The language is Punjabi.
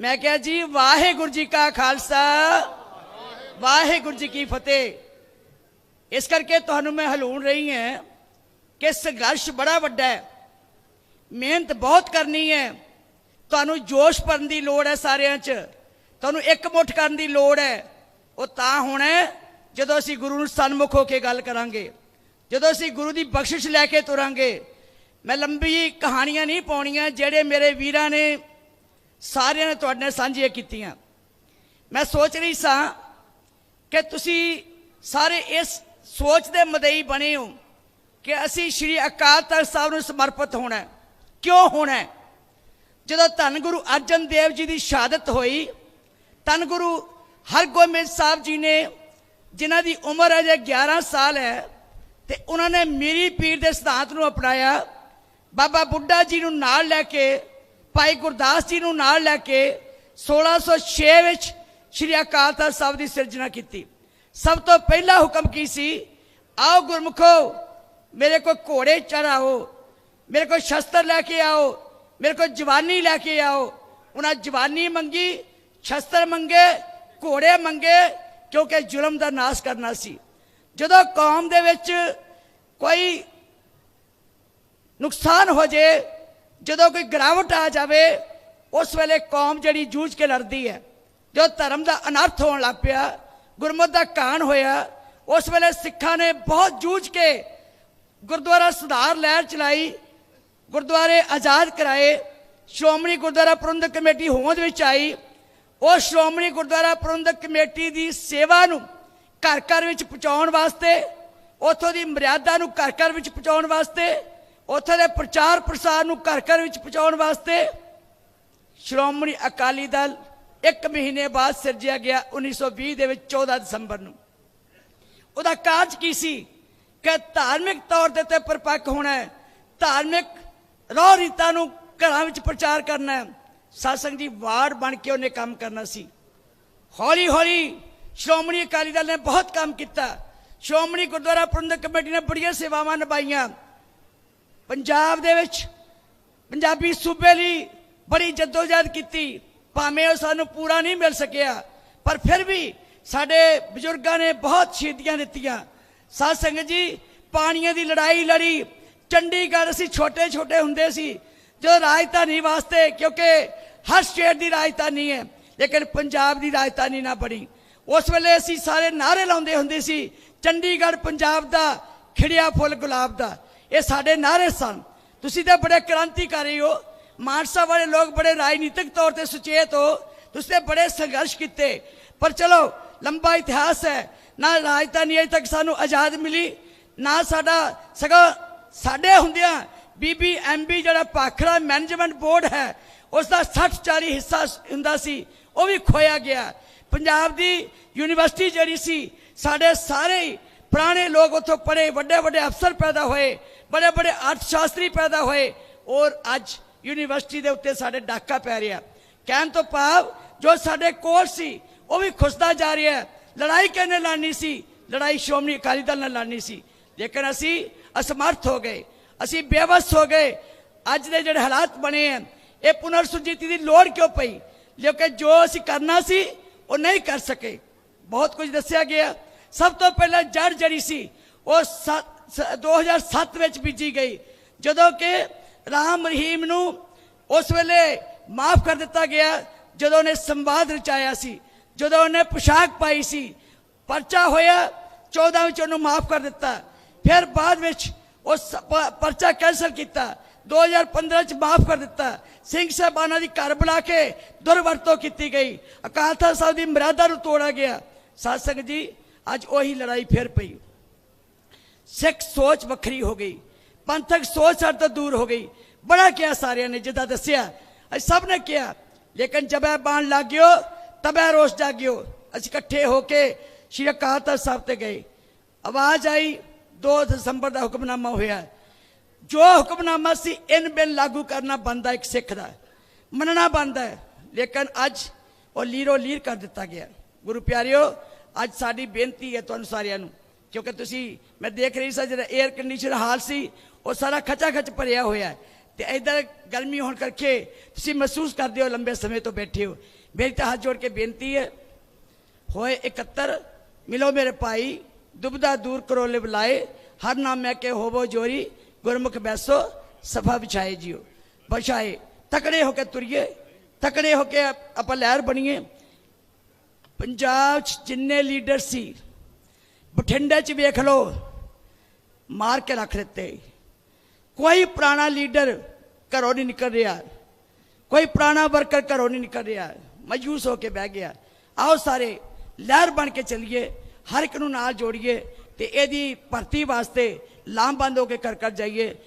ਮੈਂ ਕਿਹਾ ਜੀ, ਵਾਹਿਗੁਰੂ ਜੀ ਕਾ ਖਾਲਸਾ। ਵਾਹਿਗੁਰੂ ਜੀ ਕੀ ਫਤਿਹ। ਇਸ ਕਰਕੇ ਤੁਹਾਨੂੰ ਮੈਂ ਹਲੂਣ ਰਹੀ ਹਾਂ ਕਿ ਸੰਘਰਸ਼ ਬੜਾ ਵੱਡਾ ਹੈ। ਮਿਹਨਤ ਬਹੁਤ ਕਰਨੀ ਹੈ। ਤੁਹਾਨੂੰ ਜੋਸ਼ ਭਰਨ ਦੀ ਲੋੜ ਹੈ ਸਾਰਿਆਂ 'ਚ। ਤੁਹਾਨੂੰ ਇੱਕ ਮੁੱਠ ਕਰਨ ਦੀ ਲੋੜ ਹੈ। ਉਹ ਤਾਂ ਹੋਣਾ ਜਦੋਂ ਅਸੀਂ ਗੁਰੂ ਨੂੰ ਸਨਮੁਖ ਹੋ ਕੇ ਗੱਲ ਕਰਾਂਗੇ। ਜਦੋਂ ਅਸੀਂ ਗੁਰੂ ਦੀ ਬਖਸ਼ਿਸ਼ ਲੈ ਕੇ ਤੁਰਾਂਗੇ। ਮੈਂ ਲੰਬੀ ਕਹਾਣੀਆਂ ਨਹੀਂ ਪਾਉਣੀਆਂ ਜਿਹੜੇ ਮੇਰੇ ਵੀਰਾਂ ਨੇ ਸਾਰਿਆਂ ਨੇ ਤੁਹਾਡੇ ਨਾਲ ਸਾਂਝੀਆਂ ਕੀਤੀਆਂ। ਮੈਂ ਸੋਚ ਰਹੀ ਸਾਂ ਕਿ ਤੁਸੀਂ ਸਾਰੇ ਇਸ ਸੋਚ ਦੇ ਮਦਈ ਬਣੇ ਹੋ ਕਿ ਅਸੀਂ ਸ਼੍ਰੀ ਅਕਾਲ ਤਖਤ ਸਾਹਿਬ ਨੂੰ ਸਮਰਪਿਤ ਹੋਣਾ ਕਿਉਂ ਹੋਣਾ ਜਦੋਂ ਧੰਨ ਗੁਰੂ ਅਰਜਨ ਦੇਵ ਜੀ ਦੀ ਸ਼ਹਾਦਤ ਹੋਈ, ਧੰਨ ਗੁਰੂ ਹਰਗੋਬਿੰਦ ਸਾਹਿਬ ਜੀ ਨੇ, ਜਿਨ੍ਹਾਂ ਦੀ ਉਮਰ ਅਜੇ 11 ਸਾਲ ਹੈ, ਤੇ ਉਹਨਾਂ ਨੇ ਮੀਰੀ ਪੀਰ ਦੇ ਸਿਧਾਂਤ ਨੂੰ ਅਪਣਾਇਆ। ਬਾਬਾ ਬੁੱਢਾ ਜੀ ਨੂੰ ਨਾਲ ਲੈ ਕੇ ਭਾਈ ਗੁਰਦਾਸ ਜੀ ਨੂੰ ਨਾਲ ਲੈ ਕੇ 1606 ਵਿੱਚ ਸ਼੍ਰੀ ਅਕਾਲ ਤਖਤ ਸਾਹਿਬ ਦੀ ਸਿਰਜਣਾ ਕੀਤੀ। ਸਭ ਤੋਂ ਪਹਿਲਾ ਹੁਕਮ ਕੀ ਸੀ? ਆਓ ਗੁਰਮੁਖੋ, ਮੇਰੇ ਕੋਲ ਘੋੜੇ ਚੜਾਓ ਮੇਰੇ ਕੋਲ ਸ਼ਸਤਰ ਲੈ ਕੇ ਆਓ, ਮੇਰੇ ਕੋਲ ਜਵਾਨੀ ਲੈ ਕੇ ਆਓ। ਉਹਨਾਂ ਜਵਾਨੀ ਮੰਗੀ, ਸ਼ਸਤਰ ਮੰਗੇ, ਘੋੜੇ ਮੰਗੇ, ਕਿਉਂਕਿ ਜ਼ੁਲਮ ਦਾ ਨਾਸ਼ ਕਰਨਾ ਸੀ। ਜਦੋਂ ਕੌਮ ਦੇ ਵਿੱਚ ਕੋਈ ਨੁਕਸਾਨ ਹੋ ਜੇ ਜਦੋਂ ਕੋਈ ਗਿਰਾਵਟ ਆ ਜਾਵੇ, ਉਸ ਵੇਲੇ ਕੌਮ ਜਿਹੜੀ ਜੂਝ ਕੇ ਲੜਦੀ ਹੈ। ਜੋ ਧਰਮ ਦਾ ਅਨਰਥ ਹੋਣ ਲੱਗ ਪਿਆ, ਗੁਰਮਤ ਦਾ ਕਾਣ ਹੋਇਆ, ਉਸ ਵੇਲੇ ਸਿੱਖਾਂ ਨੇ ਬਹੁਤ ਜੂਝ ਕੇ ਗੁਰਦੁਆਰਾ ਸੁਧਾਰ ਲਹਿਰ ਚਲਾਈ, ਗੁਰਦੁਆਰੇ ਆਜ਼ਾਦ ਕਰਾਏ, ਸ਼੍ਰੋਮਣੀ ਗੁਰਦੁਆਰਾ ਪ੍ਰਬੰਧਕ ਕਮੇਟੀ ਹੋਂਦ ਵਿੱਚ ਆਈ। ਉਹ ਸ਼੍ਰੋਮਣੀ ਗੁਰਦੁਆਰਾ ਪ੍ਰਬੰਧਕ ਕਮੇਟੀ ਦੀ ਸੇਵਾ ਨੂੰ ਘਰ ਘਰ ਵਿੱਚ ਪਹੁੰਚਾਉਣ ਵਾਸਤੇ, ਉਥੋਂ ਦੀ ਮਰਿਆਦਾ ਨੂੰ ਘਰ ਘਰ ਵਿੱਚ ਪਹੁੰਚਾਉਣ ਵਾਸਤੇ ਉੱਥੇ ਦੇ ਪ੍ਰਚਾਰ ਪ੍ਰਸਾਰ ਨੂੰ ਘਰ ਘਰ ਵਿੱਚ ਪਹੁੰਚਾਉਣ ਵਾਸਤੇ ਸ਼੍ਰੋਮਣੀ ਅਕਾਲੀ ਦਲ ਇੱਕ ਮਹੀਨੇ ਬਾਅਦ ਸਿਰਜਿਆ ਗਿਆ 1920 ਦੇ ਵਿੱਚ 14 ਦਸੰਬਰ ਨੂੰ। ਉਹਦਾ ਕਾਰਜ ਕੀ ਸੀ? ਕਿ ਧਾਰਮਿਕ ਤੌਰ ਦੇ ਤੇ ਪਰਪੱਕ ਹੋਣਾ ਹੈ। ਧਾਰਮਿਕ ਰੋਹ ਰੀਤਾਂ ਨੂੰ ਘਰਾਂ ਵਿੱਚ ਪ੍ਰਚਾਰ ਕਰਨਾ ਹੈ। ਸਾਸੰਗ ਜੀ, ਵਾਰਡ ਬਣ ਕੇ ਉਹਨੇ ਕੰਮ ਕਰਨਾ ਸੀ। ਹੌਲੀ ਹੌਲੀ ਸ਼੍ਰੋਮਣੀ ਅਕਾਲੀ ਦਲ ਨੇ ਬਹੁਤ ਕੰਮ ਕੀਤਾ। ਸ਼੍ਰੋਮਣੀ ਗੁਰਦੁਆਰਾ ਪ੍ਰਬੰਧਕ ਕਮੇਟੀ ਨੇ ਬੜੀਆਂ ਸੇਵਾਵਾਂ ਨਿਭਾਈਆਂ। ਪੰਜਾਬ ਦੇ ਵਿੱਚ ਪੰਜਾਬੀ ਸੂਬੇ ਲਈ ਬੜੀ ਜਦੋਜਹਿਦ ਕੀਤੀ। ਭਾਵੇਂ ਉਹ ਸਾਨੂੰ ਪੂਰਾ ਨਹੀਂ ਮਿਲ ਸਕਿਆ, ਪਰ ਫਿਰ ਵੀ ਸਾਡੇ ਬਜ਼ੁਰਗਾਂ ਨੇ ਬਹੁਤ ਸ਼ਹੀਦੀਆਂ ਦਿੱਤੀਆਂ। ਸਾਧ ਸੰਗਤ ਜੀ, ਪਾਣੀਆਂ ਦੀ ਲੜਾਈ ਲੜੀ, ਚੰਡੀਗੜ੍ਹ ਅਸੀਂ ਛੋਟੇ ਛੋਟੇ ਹੁੰਦੇ ਸੀ ਜੋ ਰਾਜਧਾਨੀ ਵਾਸਤੇ, ਕਿਉਂਕਿ ਹਰ ਸਟੇਟ ਦੀ ਰਾਜਧਾਨੀ ਹੈ, ਲੇਕਿਨ ਪੰਜਾਬ ਦੀ ਰਾਜਧਾਨੀ ਨਾ ਬਣੀ। ਉਸ ਵੇਲੇ ਅਸੀਂ ਸਾਰੇ ਨਾਰੇ ਲਾਉਂਦੇ ਹੁੰਦੇ ਸੀ, ਚੰਡੀਗੜ੍ਹ ਪੰਜਾਬ ਦਾ ਖਿੜਿਆ ਫੁੱਲ ਗੁਲਾਬ ਦਾ। ਇਹ ਸਾਡੇ ਨਾਰੇ ਸਨ। ਤੁਸੀਂ ਤਾਂ ਬੜੇ ਕ੍ਰਾਂਤੀਕਾਰੀ ਹੋ। ਮਾਨਸਾ ਵਾਲੇ ਲੋਕ ਬੜੇ ਰਾਜਨੀਤਿਕ ਤੌਰ ਤੇ ਸੁਚੇਤ ਹੋ। ਤੁਸੀਂ ਬੜੇ ਸੰਘਰਸ਼ ਕੀਤੇ। ਪਰ ਚਲੋ, ਲੰਬਾ ਇਤਿਹਾਸ ਹੈ। ਨਾ ਰਾਜਧਾਨੀ ਅਜੇ ਤੱਕ ਸਾਨੂੰ ਆਜ਼ਾਦ ਮਿਲੀ, ਨਾ ਸਾਡਾ ਸਗੋਂ ਸਾਡੇ ਹੁੰਦਿਆਂ ਬੀਬੀਐਮਬੀ ਜਿਹੜਾ ਪਾਖੜਾ ਮੈਨੇਜਮੈਂਟ ਬੋਰਡ ਹੈ ਉਸ ਦਾ 60 40 ਹਿੱਸਾ ਹੁੰਦਾ ਸੀ, ਉਹ ਵੀ ਖੋਇਆ ਗਿਆ। ਪੰਜਾਬ ਦੀ ਯੂਨੀਵਰਸਿਟੀ ਜਿਹੜੀ ਸੀ, ਸਾਡੇ ਸਾਰੇ ਪੁਰਾਣੇ ਲੋਕ ਉੱਥੋਂ ਪੜ੍ਹੇ ਵੱਡੇ ਵੱਡੇ ਅਫਸਰ ਪੈਦਾ ਹੋਏ। ਬੜੇ ਬੜੇ ਅਰਥ ਸ਼ਾਸਤਰੀ ਪੈਦਾ ਹੋਏ ਔਰ ਅੱਜ ਯੂਨੀਵਰਸਿਟੀ ਦੇ ਉੱਤੇ ਸਾਡੇ ਡਾਕਾ ਪੈ ਰਿਹਾ। ਕਹਿਣ ਤੋਂ ਭਾਵ ਜੋ ਸਾਡੇ ਕੋਲ ਸੀ, ਉਹ ਵੀ ਖੁਸ਼ਦਾ ਜਾ ਰਿਹਾ ਲੜਾਈ ਕਿਹਨੇ ਲੜਨੀ ਸੀ? ਲੜਾਈ ਸ਼੍ਰੋਮਣੀ ਅਕਾਲੀ ਦਲ ਨਾਲ ਲੜਨੀ ਸੀ। ਲੇਕਿਨ ਅਸੀਂ ਅਸਮਰਥ ਹੋ ਗਏ। ਅਸੀਂ ਬੇਵਸ ਹੋ ਗਏ। ਅੱਜ ਦੇ ਜਿਹੜੇ ਹਾਲਾਤ ਬਣੇ ਆ ਇਹ ਪੁਨਰ ਸੁਰਜੀਤੀ ਦੀ ਲੋੜ ਕਿਉਂ ਪਈ? ਲੇਕਿਨ ਜੋ ਅਸੀਂ ਕਰਨਾ ਸੀ, ਉਹ ਨਹੀਂ ਕਰ ਸਕੇ। ਬਹੁਤ ਕੁਝ ਦੱਸਿਆ ਗਿਆ। ਸਭ ਤੋਂ ਪਹਿਲਾਂ ਜੜ ਜੜੀ ਸੀ, ਉਹ 2007 ਵਿੱਚ ਬੀਜੀ ਗਈ। ਜਦੋਂ ਕਿ ਰਾਮ ਰਹੀਮ ਨੂੰ ਉਸ ਵੇਲੇ ਮਾਫ ਕਰ ਦਿੱਤਾ ਗਿਆ, ਜਦੋਂ ਉਹਨੇ ਸੰਵਾਦ ਰਚਾਇਆ ਸੀ, ਜਦੋਂ ਉਹਨੇ ਪੁਸ਼ਾਕ ਪਾਈ ਸੀ, ਪਰਚਾ ਹੋਇਆ 14 ਵਿੱਚ ਉਹਨੂੰ ਮਾਫ ਕਰ ਦਿੱਤਾ। ਫਿਰ ਬਾਅਦ ਵਿੱਚ ਉਸ ਪ- ਪਰਚਾ ਕੈਂਸਲ ਕੀਤਾ 2015 ਚ ਮਾਫ ਕਰ ਦਿੱਤਾ। ਸਿੰਘ ਸਾਹਿਬਾਨਾਂ ਦੀ ਘਰ ਬੁਲਾ ਕੇ ਦੁਰਵਰਤੋਂ ਕੀਤੀ ਗਈ। ਅਕਾਲ ਤਖਤ ਸਾਹਿਬ ਦੀ ਮਰਿਆਦਾ ਨੂੰ ਤੋੜਾ ਗਿਆ। ਸਾਧ ਸੰਗਤ ਜੀ, ਅੱਜ ਉਹੀ ਲੜਾਈ ਫਿਰ ਪਈ। ਸਿੱਖ ਸੋਚ ਵੱਖਰੀ ਹੋ ਗਈ, ਪੰਥਕ ਸੋਚ ਸਾਡੇ ਤੋਂ ਦੂਰ ਹੋ ਗਈ। ਬੜਾ ਕਿਹਾ ਸਾਰਿਆਂ ਨੇ, ਜਿੱਦਾਂ ਦੱਸਿਆ। ਅਸੀਂ ਸਭ ਨੇ ਕਿਹਾ, ਲੇਕਿਨ ਜਬੈ ਬਾਣ ਲੱਗ ਗਿਓ, ਤਬੈ ਰੋਸ਼ ਜਾਗਿਓ ਅਸੀਂ ਇਕੱਠੇ ਹੋ ਕੇ ਸ਼੍ਰੀ ਅਕਾਲ ਤਖਤ ਸਾਹਿਬ ਤੇ ਗਏ। ਆਵਾਜ਼ ਆਈ 2 ਦਸੰਬਰ ਦਾ ਹੁਕਮਨਾਮਾ ਹੋਇਆ। ਜੋ ਹੁਕਮਨਾਮਾ ਸੀ, ਇਨ ਬਿਨ ਲਾਗੂ ਕਰਨਾ ਬੰਦਾ ਇੱਕ ਸਿੱਖ ਦਾ। ਮੰਨਣਾ ਬੰਦਾ ਲੇਕਿਨ ਅੱਜ ਉਹ ਲੀਰੋ ਲੀਰ ਕਰ ਦਿੱਤਾ ਗਿਆ। ਗੁਰੂ ਪਿਆਰਿਓ, ਅੱਜ ਸਾਡੀ ਬੇਨਤੀ ਹੈ ਤੁਹਾਨੂੰ ਸਾਰਿਆਂ ਨੂੰ। ਕਿਉਂਕਿ ਤੁਸੀਂ, ਮੈਂ ਦੇਖ ਰਹੀ ਸਾਂ ਜਿਹੜਾ 에ਅਰ ਕੰਡੀਸ਼ਨ ਹਾਲ ਸੀ, ਉਹ ਸਾਰਾ ਖਚਾ ਖਚ ਭਰਿਆ ਹੋਇਆ ਹੈ। ਤੇ ਇਧਰ ਗਰਮੀ ਹੋਣ ਕਰਕੇ ਤੁਸੀਂ ਮਹਿਸੂਸ ਕਰਦੇ ਹੋ ਲੰਬੇ ਸਮੇਂ ਤੋਂ ਬੈਠੇ ਹੋ। ਮੇਰੀ ਤਾਂ ਹੱਥ ਜੋੜ ਕੇ ਬੇਨਤੀ ਹੈ, ਹੋਏ 71 ਮਿਲੋ ਮੇਰੇ ਭਾਈ, ਦੁਬਦਾ ਦੂਰ ਕਰੋ ਲਿਵ ਲਾਏ ਹਰ ਨਾਮ ਮੈਂ ਕੇ ਹੋਵੋ ਜੋਰੀ, ਗੁਰਮੁਖ ਬੈਸੋ ਸਫਾ ਵਿਛਾਏ ਜਿਓ। ਬਛਾਏ ਤਕੜੇ ਹੋ ਕੇ ਤੁਰੀਏ, ਤਕੜੇ ਹੋ ਕੇ ਆਪਾਂ ਲਹਿਰ ਬਣੀਏ। ਪੰਜਾਬ 'ਚ ਜਿੰਨੇ ਲੀਡਰ ਸੀ ਬਠਿੰਡੇ 'ਚ ਵੇਖ ਲਓ, ਮਾਰ ਕੇ ਰੱਖ ਦਿੱਤੇ। ਕੋਈ ਪੁਰਾਣਾ ਲੀਡਰ ਘਰੋਂ ਨਹੀਂ ਨਿਕਲ ਰਿਹਾ। ਕੋਈ ਪੁਰਾਣਾ ਵਰਕਰ ਘਰੋਂ ਨਹੀਂ ਨਿਕਲ ਰਿਹਾ। ਮਜੂਸ ਹੋ ਕੇ ਬਹਿ ਗਿਆ। ਆਓ ਸਾਰੇ, ਲਹਿਰ ਬਣ ਕੇ ਚੱਲੀਏ, ਹਰ ਇੱਕ ਨੂੰ ਨਾਲ ਜੋੜੀਏ ਤੇ ਇਹਦੀ ਭਰਤੀ ਵਾਸਤੇ ਲਾਮਬੰਦ ਹੋ ਕੇ ਕਰ ਕਰ ਜਾਈਏ।